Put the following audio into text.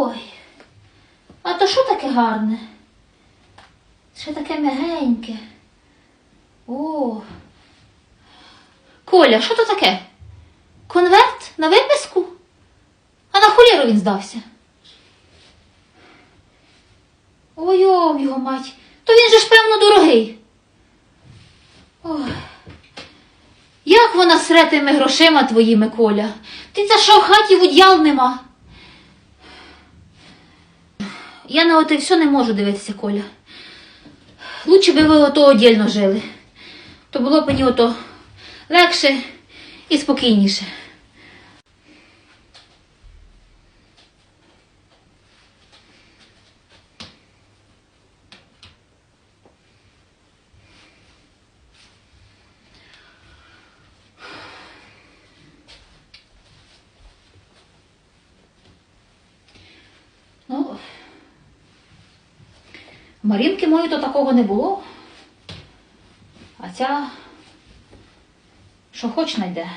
Ой. А то що таке гарне? Ще таке мягеньке. О. Коля, що то таке? Конверт на виписку? А на холєру він здався. Ой, ом його мать. То він же ж, певно, дорогий. Ой. Як вона сре тими грошима твоїми, Коля? Ти за що в хаті удял нема? Я на оте все не можу дивитися, Коля. Лучше би ви ото одільно жили. То було б мені ото легше і спокійніше. Марінки мої то такого не було. А ця, що хоч найде.